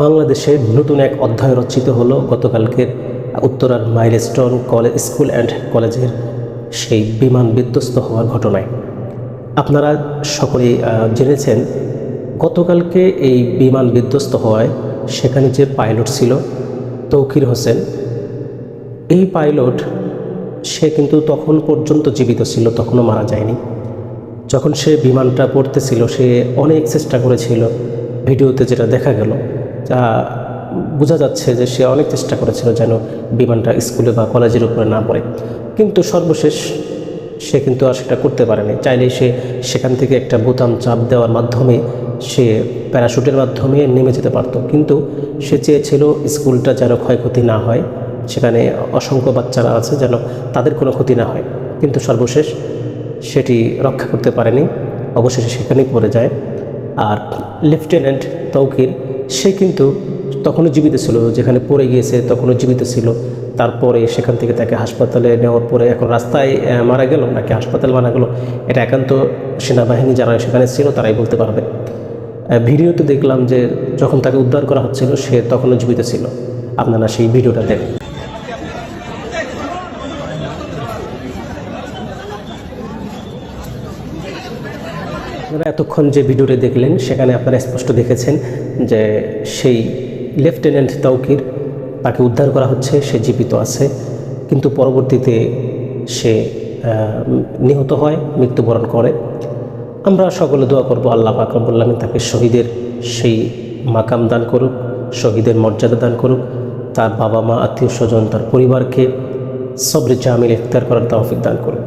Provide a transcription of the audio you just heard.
বাংলাদেশে নতুন এক অধ্যায় রচিত হলো গতকালকের উত্তরার মাইলস্টোন কলেজ স্কুল অ্যান্ড কলেজের সেই বিমান বিধ্বস্ত হওয়ার ঘটনায়। আপনারা সকলেই জেনেছেন, গতকালকে এই বিমান বিধ্বস্ত হওয়ায় সেখানে যে পাইলট ছিল তৌকির হোসেন, এই পাইলট, সে কিন্তু তখন পর্যন্ত জীবিত ছিল, তখনও মারা যায়নি। যখন সে বিমানটা পড়তেছিল, সে অনেক চেষ্টা করেছিল, ভিডিওতে যেটা দেখা গেল যা বোঝা যাচ্ছে যে সে অনেক চেষ্টা করেছিল যেন বিমানটা স্কুলে বা কলেজের উপরে না পড়ে। কিন্তু সর্বশেষ সে কিন্তু আর সেটা করতে পারেনি। চাইলে সে সেখান থেকে একটা বোতাম চাপ দেওয়ার মাধ্যমে সে প্যারাশুটের মাধ্যমে নেমে যেতে পারত। কিন্তু সে চেয়েছিল স্কুলটা যেন ক্ষয়ক্ষতি না হয়। সেখানে অসংখ্য বাচ্চারা আছে যেন তাদের কোনো ক্ষতি না হয়। কিন্তু সর্বশেষ সেটি রক্ষা করতে পারেনি। অবশেষে সেখানেই পড়ে যায়। আর লেফটেন্যান্ট তৌকির সে কিন্তু তখনও জীবিত ছিল, যেখানে পড়ে গিয়েছে তখনও জীবিত ছিল। তারপরে সেখান থেকে তাকে হাসপাতালে নেওয়ার পরে এখন রাস্তায় মারা গেল নাকি হাসপাতাল মারা গেল, এটা একান্ত সেনাবাহিনী যারা সেখানে ছিল তারাই বলতে পারবে। ভিডিওতে দেখলাম যে যখন তাকে উদ্ধার করা হচ্ছিল, সে তখনও জীবিত ছিল। আপনারা সেই ভিডিওটা দেখেন। আপনারা এতক্ষণ যে ভিডিওটি দেখলেন, সেখানে আপনারা স্পষ্ট দেখেছেন যে সেই লেফটেন্যান্ট তৌকির তাকে উদ্ধার করা হচ্ছে, সে জীবিত আছে, কিন্তু পরবর্তীতে সে নিহত হয়, মৃত্যুবরণ করে। আমরা সকলে দোয়া করব, আল্লাহ পাকরবুল্লাহ তাকে শহীদের সেই মাকাম দান করুক, শহীদের মর্যাদা দান করুক, তার বাবা মা আত্মীয় স্বজন তার পরিবারকে সবরে জামিল ইফতার করার তৌফিক দান করুক।